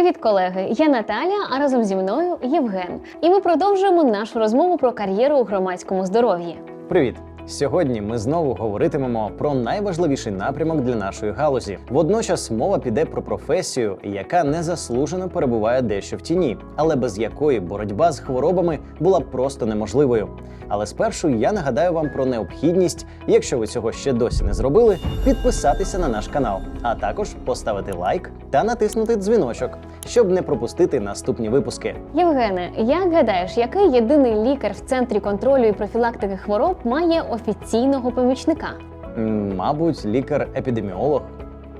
Привіт, колеги! Я Наталя, а разом зі мною Євген. І ми продовжуємо нашу розмову про кар'єру у громадському здоров'ї. Привіт! Сьогодні ми знову говоритимемо про найважливіший напрямок для нашої галузі. Водночас мова піде про професію, яка незаслужено перебуває дещо в тіні, але без якої боротьба з хворобами була б просто неможливою. Але спершу я нагадаю вам про необхідність, якщо ви цього ще досі не зробили, підписатися на наш канал, а також поставити лайк та натиснути дзвіночок, щоб не пропустити наступні випуски. Євгене, як гадаєш, який єдиний лікар в центрі контролю і профілактики хвороб має офіційного помічника? Мабуть, лікар-епідеміолог.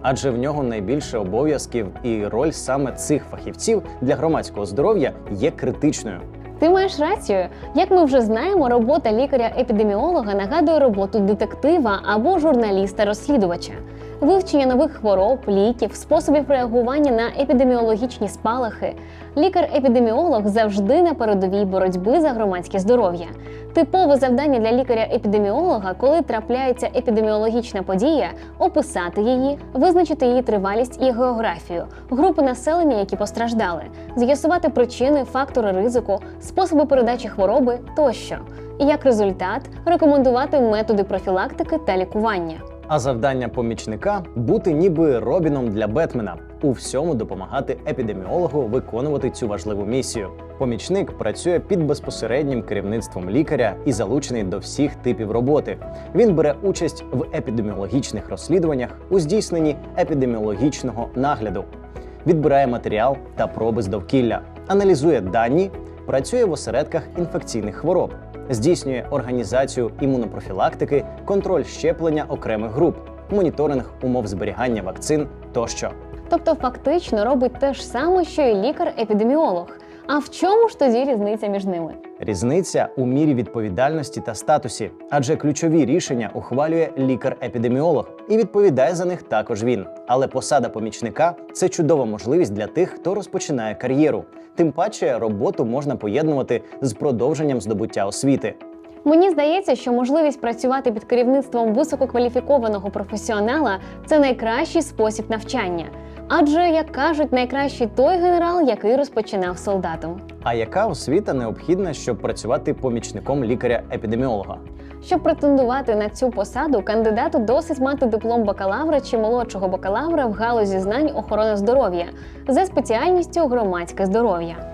Адже в нього найбільше обов'язків і роль саме цих фахівців для громадського здоров'я є критичною. Ти маєш рацію. Як ми вже знаємо, робота лікаря-епідеміолога нагадує роботу детектива або журналіста-розслідувача. Вивчення нових хвороб, ліків, способів реагування на епідеміологічні спалахи. Лікар-епідеміолог завжди на передовій боротьби за громадське здоров'я. Типове завдання для лікаря-епідеміолога, коли трапляється епідеміологічна подія, описати її, визначити її тривалість і географію, групи населення, які постраждали, з'ясувати причини, фактори ризику, способи передачі хвороби тощо. Як результат рекомендувати методи профілактики та лікування. А завдання помічника бути ніби Робіном для Бетмена, у всьому допомагати епідеміологу виконувати цю важливу місію. Помічник працює під безпосереднім керівництвом лікаря і залучений до всіх типів роботи. Він бере участь в епідеміологічних розслідуваннях у здійсненні епідеміологічного нагляду, відбирає матеріал та проби з довкілля, аналізує дані, працює в осередках інфекційних хвороб, здійснює організацію імунопрофілактики, контроль щеплення окремих груп, моніторинг умов зберігання вакцин тощо. Тобто, фактично робить те ж саме, що і лікар-епідеміолог. А в чому ж тоді різниця між ними? Різниця у мірі відповідальності та статусі, адже ключові рішення ухвалює лікар-епідеміолог і відповідає за них також він. Але посада помічника це чудова можливість для тих, хто розпочинає кар'єру. Тим паче роботу можна поєднувати з продовженням здобуття освіти. Мені здається, що можливість працювати під керівництвом висококваліфікованого професіонала це найкращий спосіб навчання. Адже, як кажуть, найкращий той генерал, який розпочинав солдатом. А яка освіта необхідна, щоб працювати помічником лікаря-епідеміолога? Щоб претендувати на цю посаду, кандидату досить мати диплом бакалавра чи молодшого бакалавра в галузі знань охорони здоров'я за спеціальністю громадське здоров'я.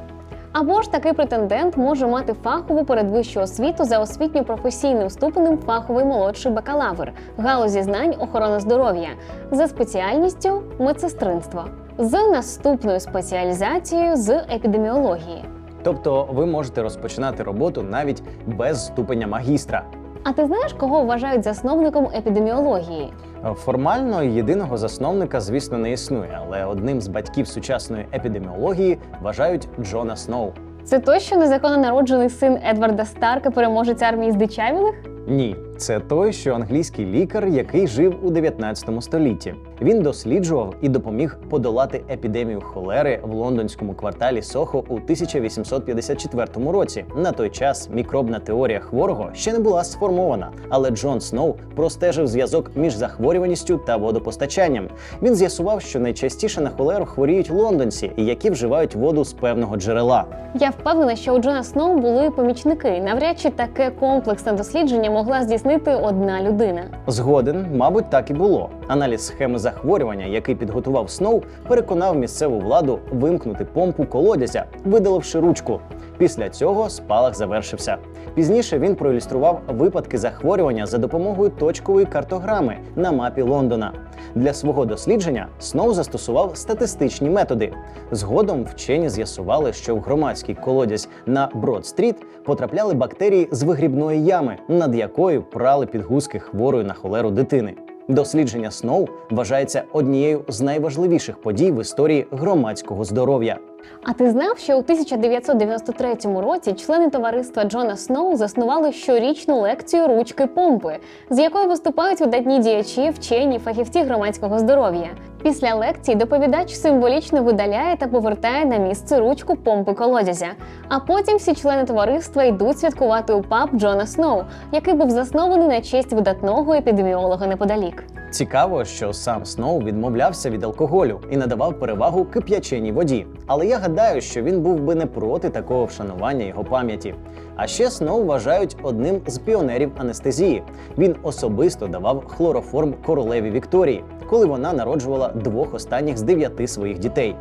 Або ж такий претендент може мати фахову передвищу освіту за освітньо-професійним ступенем фаховий молодший бакалавр галузі знань охорони здоров'я за спеціальністю медсестринство з наступною спеціалізацією з епідеміології. Тобто ви можете розпочинати роботу навіть без ступеня магістра. А ти знаєш, кого вважають засновником епідеміології? Формально єдиного засновника, звісно, не існує, але одним з батьків сучасної епідеміології вважають Джона Сноу. Це той, що незаконно народжений син Едварда Старка, переможець армії здичавілих? Ні, це той, що англійський лікар, який жив у 19 столітті. Він досліджував і допоміг подолати епідемію холери в лондонському кварталі Сохо у 1854 році. На той час мікробна теорія хворого ще не була сформована, але Джон Сноу простежив зв'язок між захворюваністю та водопостачанням. Він з'ясував, що найчастіше на холеру хворіють лондонці, які вживають воду з певного джерела. Я впевнена, що у Джона Сноу були помічники. Навряд чи таке комплексне дослідження могла здійснити одна людина. Згоден, мабуть, так і було. Аналіз схеми захворювання, який підготував Сноу, переконав місцеву владу вимкнути помпу колодязя, видаливши ручку. Після цього спалах завершився. Пізніше він проілюстрував випадки захворювання за допомогою точкової картограми на мапі Лондона. Для свого дослідження Сноу застосував статистичні методи. Згодом вчені з'ясували, що в громадський колодязь на Брод-стріт потрапляли бактерії з вигрібної ями, над якою прали підгузки хворої на холеру дитини. Дослідження Сноу вважається однією з найважливіших подій в історії громадського здоров'я. А ти знав, що у 1993 році члени товариства Джона Сноу заснували щорічну лекцію ручки помпи, з якою виступають видатні діячі, вчені, фахівці громадського здоров'я. Після лекції доповідач символічно видаляє та повертає на місце ручку помпи колодязя. А потім всі члени товариства йдуть святкувати у паб Джона Сноу, який був заснований на честь видатного епідеміолога неподалік. Цікаво, що сам Сноу відмовлявся від алкоголю і надавав перевагу кип'яченій воді. Але я гадаю, що він був би не проти такого вшанування його пам'яті. А ще Сноу вважають одним з піонерів анестезії. Він особисто давав хлороформ королеві Вікторії, коли вона народжувала двох останніх з дев'яти своїх дітей.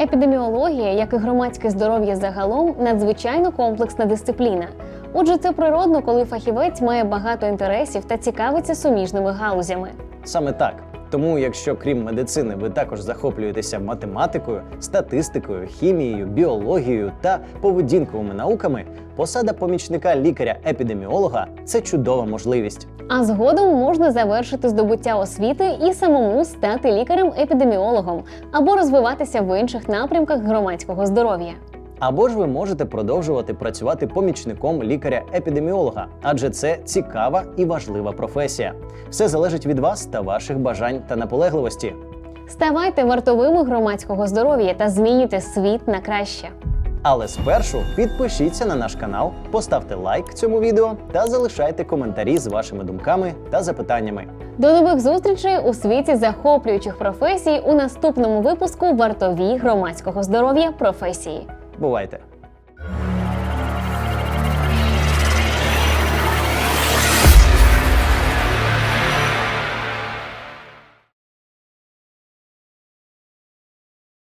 Епідеміологія, як і громадське здоров'я загалом, надзвичайно комплексна дисципліна. Отже, це природно, коли фахівець має багато інтересів та цікавиться суміжними галузями. Саме так. Тому, якщо крім медицини, ви також захоплюєтеся математикою, статистикою, хімією, біологією та поведінковими науками, посада помічника лікаря-епідеміолога це чудова можливість. А згодом можна завершити здобуття освіти і самому стати лікарем-епідеміологом або розвиватися в інших напрямках громадського здоров'я. Або ж ви можете продовжувати працювати помічником лікаря-епідеміолога, адже це цікава і важлива професія. Все залежить від вас та ваших бажань та наполегливості. Ставайте вартовими громадського здоров'я та змінюйте світ на краще. Але спершу підпишіться на наш канал, поставте лайк цьому відео та залишайте коментарі з вашими думками та запитаннями. До нових зустрічей у світі захоплюючих професій у наступному випуску вартові громадського здоров'я професії. Boa, Ether.